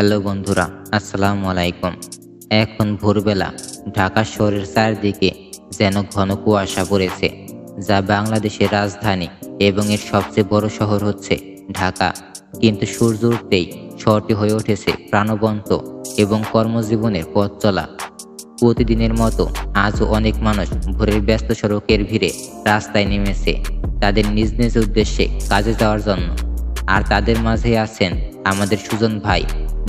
Hello বন্ধুরা, আসসালামু আলাইকুম। এখন ভোরবেলা ঢাকা শহরের চারদিকে যেন ঘন কুয়াশা পড়েছে, যা বাংলাদেশের রাজধানী এবং এর সবচেয়ে বড় শহর হচ্ছে ঢাকা। কিন্তু সূর্য উঠতেই শহরটি হয়ে উঠেছে প্রাণবন্ত এবং কর্মজীবনের পথ চলা। প্রতিদিনের মতো আজও অনেক মানুষ ভোরের ব্যস্ত সড়কের ভিড়ে রাস্তায় নেমেছে তাদের নিজ নিজ উদ্দেশ্যে কাজে যাওয়ার জন্য। আর তাদের মাঝে আছেন আমাদের সুজন ভাই।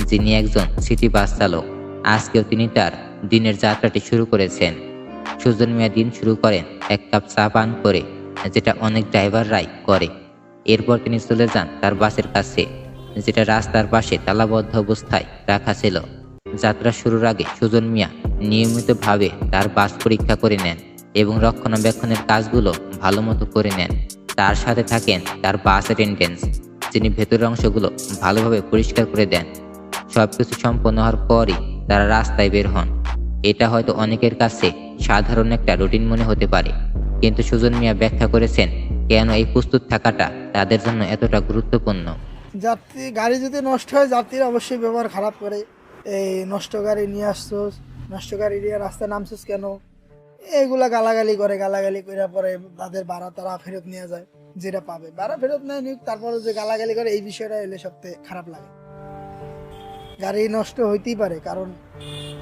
যিনি একজন সিটি বাস চালক, আজকেও তিনি তার দিনের যাত্রাটি শুরু করেছেন। সুজন মিয়া দিন শুরু করেন এক কাপ চা পান করে, যেটা অনেক ড্রাইভাররাই করে। এরপর তিনি চলে যান তার বাসের কাছে, যেটা রাস্তার পাশে তালাবদ্ধ অবস্থায় রাখা ছিল। যাত্রা শুরুর আগে সুজন মিয়া নিয়মিতভাবে তার বাস পরীক্ষা করে নেন এবং রক্ষণাবেক্ষণের কাজগুলো ভালো মতো করে নেন। তার সাথে থাকেন তার বাস অ্যাটেন্ডেন্স যিনি ভেতরের অংশগুলো ভালোভাবে পরিষ্কার করে দেন। সবকিছু সম্পন্ন হওয়ার পরই তারা রাস্তায় বের হন। এটা হয়তো অনেকের কাছে সাধারণ একটা রুটিন মনে হতে পারে, কিন্তু সুজন মিয়া ব্যাখ্যা করেছেন কেন এই প্রস্তুত থাকাটা তাদের জন্য এতটা গুরুত্বপূর্ণ। যাত্রী, গাড়ি যদি নষ্ট হয়, যাত্রীরা অবশ্যই ব্যবহার খারাপ করে। এই নষ্ট গাড়ি নিয়ে আসছোস, নষ্ট গাড়ি নিয়ে রাস্তায় নামছিস কেন? এইগুলা গালাগালি করে গালাগালি করে পরে তাদের ভাড়া তারা ফেরত নিয়ে যায়, যেটা পাবে। ভাড়া ফেরত নেয় নিক তারপরে যে গালাগালি করে, এই বিষয়টা এলে সবথেকে খারাপ লাগে। গাড়ি নষ্ট হইতেই পারে কারণ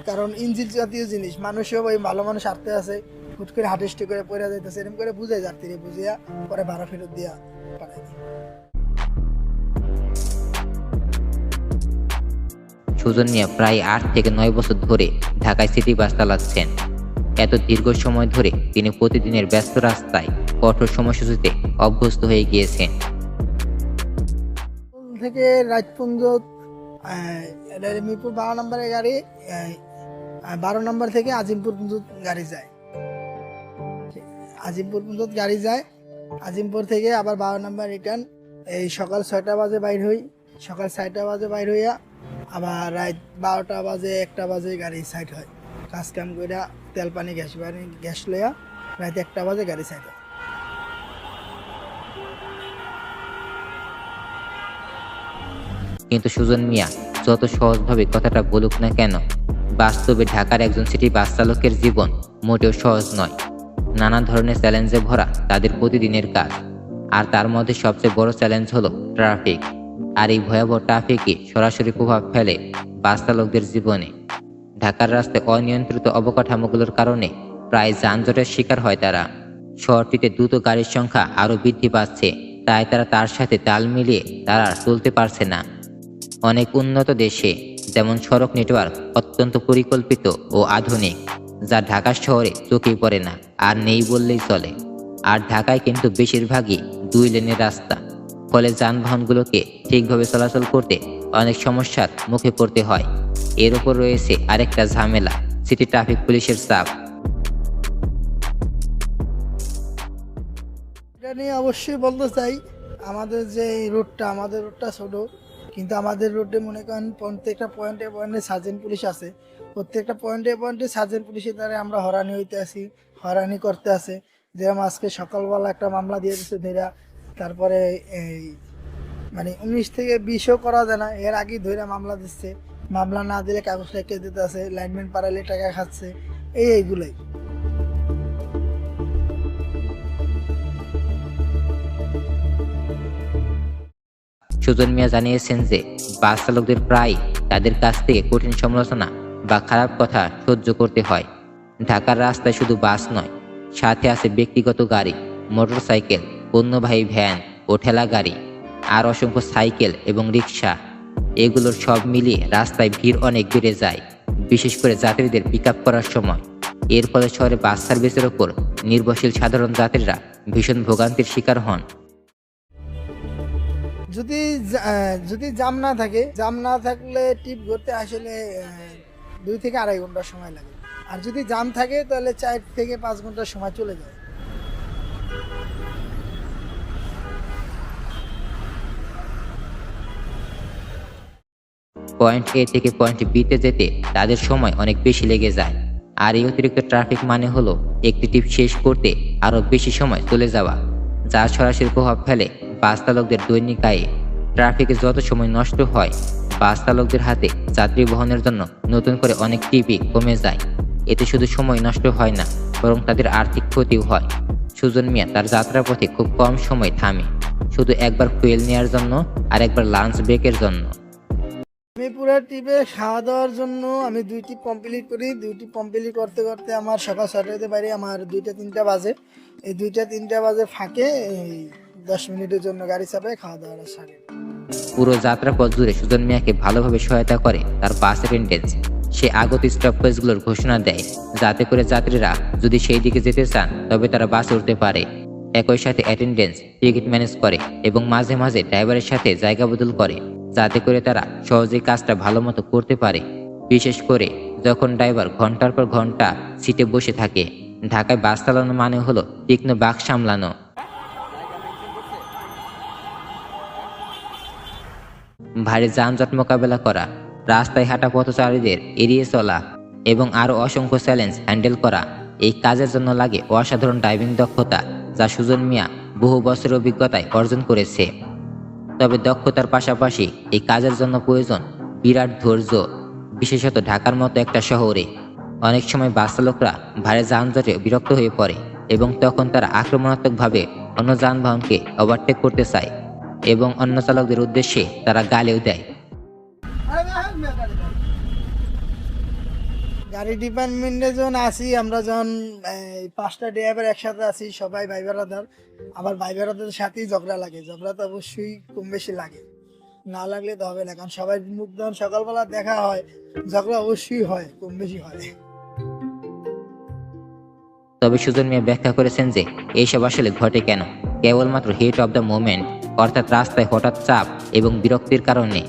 কারণ ইঞ্জিন জাতীয় জিনিস মানুষও ওই ভালো মানুষ আটতে আছে হুট করে হাটিস্টি করে পড়ে যাইতেছে এরকম করে বুঝে যাত্রী বুঝিয়া পরে ভাড়া ফেরত দিয়া দেয়। সুজন মিয়া প্রায় আট থেকে নয় বছর ধরে ঢাকায় সিটি বাস চালাচ্ছেন এত দীর্ঘ সময় ধরে তিনি প্রতিদিনের ব্যস্ত রাস্তায় কঠোর সময়সূচিতে অভ্যস্ত হয়ে গিয়েছেন থেকে রাজপুঞ্জ এটা মিরপুর বারো নম্বরের গাড়ি বারো নম্বর থেকে আজিমপুর পর্যন্ত গাড়ি যায়। আজিমপুর পর্যন্ত গাড়ি যায়। আজিমপুর থেকে আবার বারো নম্বর রিটার্ন এই সকাল ছয়টা বাজে বাইর হই। সকাল ছয়টা বাজে বাইর হইয়া আবার রাত বারোটা বাজে, একটা বাজে গাড়ি সাইড হয়। কাজ কাম কইরা তেল পানি গ্যাস পানি, গ্যাস লইয়া রাত একটা বাজে গাড়ি সাইড হয়। কিন্তু সুজন মিয়া, যত সহজভাবে কথাটা বলুক না কেন, বাস্তবে ঢাকার একজন সিটি বাস চালকের জীবন মোটেও সহজ নয়। নানা ধরনের চ্যালেঞ্জে ভরা তাদের প্রতিদিনের কাজ। আর তার মধ্যে সবচেয়ে বড় চ্যালেঞ্জ হলো ট্রাফিক। আর এই ভয়াবহ ট্রাফিকে সরাসরি প্রভাব ফেলে বাস চালকদের জীবনে। ঢাকার রাস্তায় অনিয়ন্ত্রিত অবকাঠামোগুলোর কারণে প্রায় যানজটের শিকার হয় তারা। শহরটিতে দ্রুত গাড়ির সংখ্যা আরও বৃদ্ধি পাচ্ছে, তাই তারা তার সাথে তাল মিলিয়ে তারা চলতে পারছে না। অনেক উন্নত দেশে, যেমন সড়ক নেটওয়ার্ক অত্যন্ত পরিকল্পিত ও আধুনিক, যা ঢাকা শহরে চোখে পড়ে না, আর নেই বললেই চলে। আর ঢাকায় কিন্তু বেশিরভাগই দুই লেনের রাস্তা, ফলে যানবাহনগুলোকে ঠিকভাবে চলাচল করতে অনেক সমস্যার মুখে পড়তে হয়। এর ওপর রয়েছে আরেকটা ঝামেলা, সিটি ট্রাফিক পুলিশের চাপ। এটা নিয়ে অবশ্যই বলতে চাই, আমাদের যে রোডটা আমাদের রোডটা ছোট। কিন্তু আমাদের রোডে মনে করেন প্রত্যেকটা পয়েন্টে পয়েন্টে সার্জেন্ট পুলিশ আছে। প্রত্যেকটা পয়েন্টে পয়েন্টে সার্জেন্ট পুলিশের দ্বারা আমরা হরানি হইতে আসি হরানি করতে আসে। যেরকম আজকে সকালবেলা একটা মামলা দিয়ে দিচ্ছে ধীরা তারপরে এই মানে উনিশ থেকে বিশও করা যায় না, এর আগেই ধরে মামলা দিচ্ছে। মামলা না দিলে কাগজ লেখে দিতে আছে লাইনম্যান পাড়ালে টাকা খাচ্ছে, এই এইগুলোই। সুজন মিয়া জানিয়েছেন যে বাস চালকদের প্রায় তাদের কাছ থেকে কঠিন সমালোচনা বা খারাপ কথা সহ্য করতে হয়। ঢাকার রাস্তায় শুধু বাস নয়, সাথে আছে ব্যক্তিগত গাড়ি, মোটরসাইকেল পণ্যবাহী ভ্যান ও ঠেলা গাড়ি, আর অসংখ্য সাইকেল এবং রিক্সা এগুলোর সব মিলিয়ে রাস্তায় ভিড় অনেক বেড়ে যায়, বিশেষ করে যাত্রীদের পিক করার সময়। এর ফলে শহরে বাস সার্ভিসের ওপর নির্ভরশীল সাধারণ যাত্রীরা ভীষণ ভোগান্তির শিকার হন। যদি যদি জাম না থাকে, জাম না থাকলে টিপ ঘুরতে আসলে দুই থেকে আড়াই ঘণ্টা সময় লাগে। আর যদি জাম থাকে, তাহলে চার থেকে পাঁচ ঘণ্টা সময় চলে যায়। পয়েন্ট এ থেকে পয়েন্ট বিতে যেতে তাদের সময় অনেক বেশি লেগে যায়। আর এই অতিরিক্ত ট্রাফিক মানে হলো, একটি টিপ শেষ করতে আরও বেশি সময় চলে যাওয়া, যা সরাসরি প্রভাব ফেলে। বাস চালকদের দৈনিক আয়ে ট্রাফিকে যত সময় নষ্ট হয় বাস চালকদের হাতে যাত্রী বহনের জন্য নতুন করে অনেক টিপি কমে যায়। এতে শুধু সময় নষ্ট হয় না, বরং তাদের আর্থিক ক্ষতিও হয়। সুজন মিয়া তার যাত্রার পথে খুব কম সময় থামে, শুধু একবার ফুয়েল নেওয়ার জন্য আর একবার লাঞ্চ ব্রেকের জন্য। আমি পুরো ট্রিপে খাওয়া দাওয়ার জন্য আমি দুই টিপ কমপ্লিট করি। দুই টিপ কমপ্লিট করতে করতে আমার সকাল ছটাতে পারি আমার দুইটা তিনটা বাজে। এই দুইটা তিনটা বাজে ফাঁকে দশ মিনিটের জন্য গাড়ি চাপে খাওয়া দাওয়াটা সারে। পুরো যাত্রাপথ জুড়ে সুজন মিয়াকে ভালোভাবে সহায়তা করে তার বাস অ্যাটেন্ডেন্স। সে আগত স্টপেজগুলোর ঘোষণা দেয়, যাতে করে যাত্রীরা যদি সেই দিকে যেতে চান, তবে তারা বাসে উঠতে পারে। একই সাথে অ্যাটেন্ডেন্স টিকিট ম্যানেজ করে এবং মাঝে মাঝে ড্রাইভারের সাথে জায়গা বদল করে, যাতে করে তারা সহজেই কাজটা ভালো মতো করতে পারে। বিশেষ করে যখন ড্রাইভার ঘণ্টার পর ঘণ্টা সিটে বসে থাকে, ঢাকায় বাস চালানো মানে হলো তীক্ষ্ণ বাঘ সামলানো। ভারী যানজট মোকাবেলা করা, রাস্তায় হাঁটা পথচারীদের এড়িয়ে চলা এবং আরও অসংখ্য চ্যালেঞ্জ হ্যান্ডেল করা, এই কাজের জন্য লাগে অসাধারণ ড্রাইভিং দক্ষতা যা সুজন মিয়া বহু বছরের অভিজ্ঞতায় অর্জন করেছে। তবে দক্ষতার পাশাপাশি এই কাজের জন্য প্রয়োজন বিরাট ধৈর্য, বিশেষত ঢাকার মতো একটা শহরে। অনেক সময় বাস চালকরা ভারী যানজটে বিরক্ত হয়ে পড়ে এবং তখন তারা আক্রমণাত্মকভাবে অন্য যানবাহনকে ওভারটেক করতে চায়। এবং অন্য চালকদের উদ্দেশ্যে তারা গালেও দেয়। গাড়ি ডিপার্টমেন্টে যখন আসি আমরা যখন পাঁচটা ড্রাইভার একসাথে আসি সবাই ভাই বেড়াদার। আবার ভাই বেড়াদার সাথেই ঝগড়া লাগে। ঝগড়া তো অবশ্যই কম বেশি লাগে। না লাগলে তো হবে না কারণ সবাই মুখ যখন সকালবেলা দেখা হয় ঝগড়া অবশ্যই হয় কম বেশি হয়। তবে সুজন মিয়া ব্যাখ্যা করেছেন যে এইসব আসলে ঘটে কেন? কেবলমাত্র হিট অব দ্য মোমেন্ট অর্থাৎ রাস্তায় হঠাৎ চাপ এবং বিরক্তির কারণে।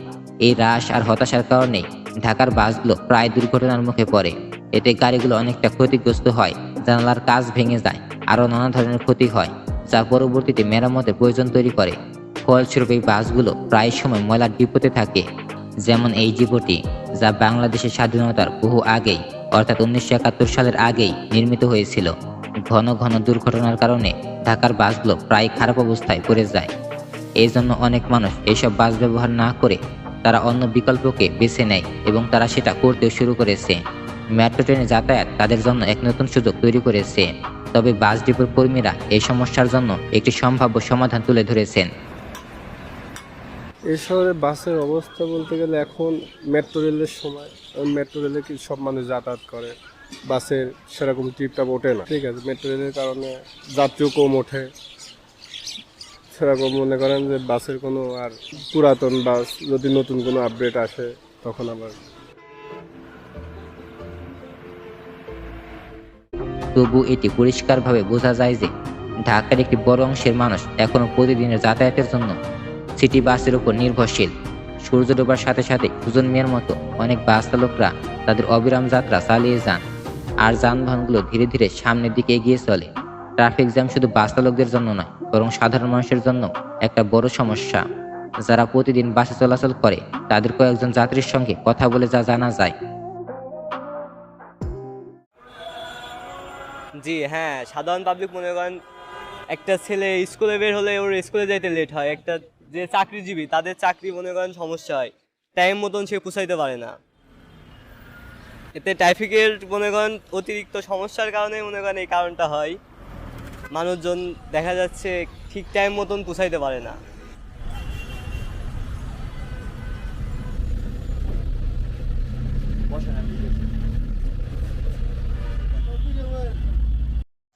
এই হ্রাস আর হতাশার কারণে ঢাকার বাসগুলো প্রায় দুর্ঘটনার মুখে পড়ে। এতে গাড়িগুলো অনেকটা ক্ষতিগ্রস্ত হয়, জানালার কাজ ভেঙে যায়, আরও নানা ধরনের ক্ষতি হয়, যা পরবর্তীতে মেরামতের প্রয়োজন তৈরি করে। ফলস্বরূপ এই বাসগুলো প্রায় সময় ময়লার ডিপোতে থাকে, যেমন এই ডিপোটি যা বাংলাদেশের স্বাধীনতার বহু আগেই, অর্থাৎ উনিশশো একাত্তর সালের আগেই নির্মিত হয়েছিল। ঘন ঘন দুর্ঘটনার কারণে ঢাকার বাসগুলো প্রায় খারাপ অবস্থায় পড়ে যায়। এই জন্য অনেক মানুষ এইসব বাস ব্যবহার না করে তারা অন্য বিকল্পকে বেছে নেয় এবং তারা সেটা করতেও শুরু করেছে। মেট্রো ট্রেনে যাতায়াত তাদের জন্য এক নতুন সুযোগ তৈরি করেছে। তবে বাস ডিপোর কর্মীরা এই সমস্যার জন্য একটি সম্ভাব্য সমাধান তুলে ধরেছেন। এই শহরে বাসের অবস্থা বলতে গেলে এখন মেট্রো রেলের সময়। মেট্রো রেলে কি সব মানুষ যাতায়াত করে? বাসের সেরকম টিপটাপ ওঠে না। ঠিক আছে, মেট্রো রেলের কারণে যাত্রীও কম ওঠে। সেরকম মনে করেন যে বাসের কোনো আর পুরাতন বাস যদি নতুন কোনো আপডেট আসে, তখন আবার তবু এটি পরিষ্কারভাবে বোঝা যায় যে ঢাকার একটি বড় অংশের মানুষ এখনও প্রতিদিনের যাতায়াতের জন্য সিটি বাসের উপর নির্ভরশীল। সূর্য ডোবার সাথে সাথে সুজন মিয়ার মতো অনেক বাস চালকরা তাদের অবিরাম যাত্রা চালিয়ে যান। আর যানবাহনগুলো ধীরে ধীরে সামনের দিকে এগিয়ে চলে। ট্রাফিক জ্যাম শুধু বাস চালকদের জন্য নয় বরং সাধারণ মানুষের জন্য একটা বড় সমস্যা। যারা প্রতিদিন বাসে চলাচল করে, তাদের কয়েকজন যাত্রীর সঙ্গে কথা বলে যা জানা যায়। জি হ্যাঁ সাধারণ পাবলিক মনে করেন, একটা ছেলে স্কুলে বের হলে ওর স্কুলে যাইতে লেট হয়। একটা যে চাকরিজীবী, তাদের চাকরি মনে করেন সমস্যা হয়। টাইম মতন সে পুষাইতে পারে না। এতে ট্রাফিকের মনে করেন অতিরিক্ত সমস্যার কারণে মনে করেন এই কারণটা হয়। মানুষজন দেখা যাচ্ছে ঠিক টাইম মতন পুষাইতে পারে না।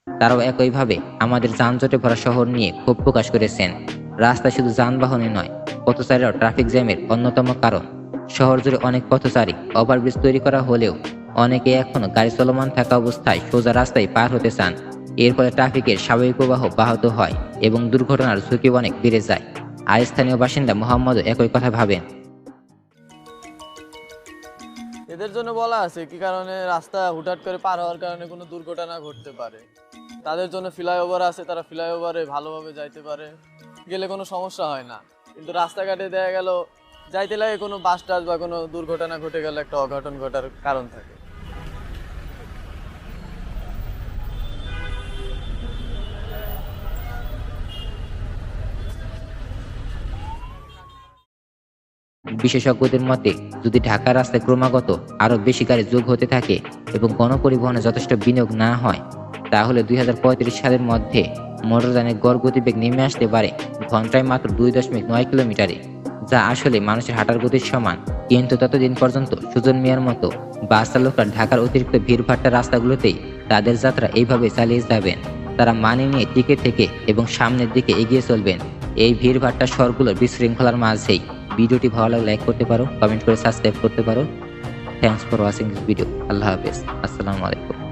তারাও একইভাবে আমাদের যানজটে ভরা শহর নিয়ে ক্ষোভ প্রকাশ করেছেন। রাস্তায় শুধু যানবাহনে নয়, পথচারীরাও ট্রাফিক জ্যামের অন্যতম কারণ। শহর জুড়ে অনেক পথচারী ওভারব্রিজ তৈরি করা হলেও অনেকে এখনও গাড়ি চলমান থাকা অবস্থায় সোজা রাস্তায় পার হতে চান। এর ফলে ট্রাফিকের স্বাভাবিক প্রবাহ ব্যাহত হয় এবং দুর্ঘটনার ঝুঁকি অনেক বেড়ে যায়। আর স্থানীয় বাসিন্দা মোহাম্মদ একই কথা ভাবেন। এদের জন্য বলা আছে, কি কারণে রাস্তা হুটহাট করে পার হওয়ার কারণে কোনো দুর্ঘটনা ঘটতে পারে? তাদের জন্য ফ্লাইওভার আছে, তারা ফ্লাইওভারে ভালোভাবে যাইতে পারে। গেলে কোনো সমস্যা হয় না। কিন্তু রাস্তাঘাটে দেখা গেল, যাইতে লাগে কোনো বাস টাস বা কোনো দুর্ঘটনা ঘটে গেলে একটা অঘটন ঘটার কারণ থাকে। বিশেষজ্ঞদের মতে, যদি ঢাকার রাস্তায় ক্রমাগত আরও বেশি গাড়ি যোগ হতে থাকে এবং গণপরিবহনে যথেষ্ট বিনিয়োগ না হয়, তাহলে দুই হাজার পঁয়ত্রিশ সালের মধ্যে মোটরযানের গড় গতিবেগ নেমে আসতে পারে ঘন্টায় মাত্র দুই দশমিক নয় কিলোমিটারে, যা আসলে মানুষের হাঁটার গতির সমান। কিন্তু ততদিন পর্যন্ত সুজন মিয়ার মতো বাস চালকরা ঢাকার অতিরিক্ত ভিড়ভাট্টা রাস্তাগুলোতেই তাদের যাত্রা এইভাবে চালিয়ে যাবেন। তারা মানে নিয়ে টিকে থেকে এবং সামনের দিকে এগিয়ে চলবেন। এই ভিড়ভাট্টা শহরগুলোর বিশৃঙ্খলার মাঝেই। ভিডিওটি ভালো লাগলে লাইক করতে পারো কমেন্ট করে সাবস্ক্রাইব করতে পারো। Thanks for watching this video আল্লাহ হাফেজ। আসসালামু আলাইকুম।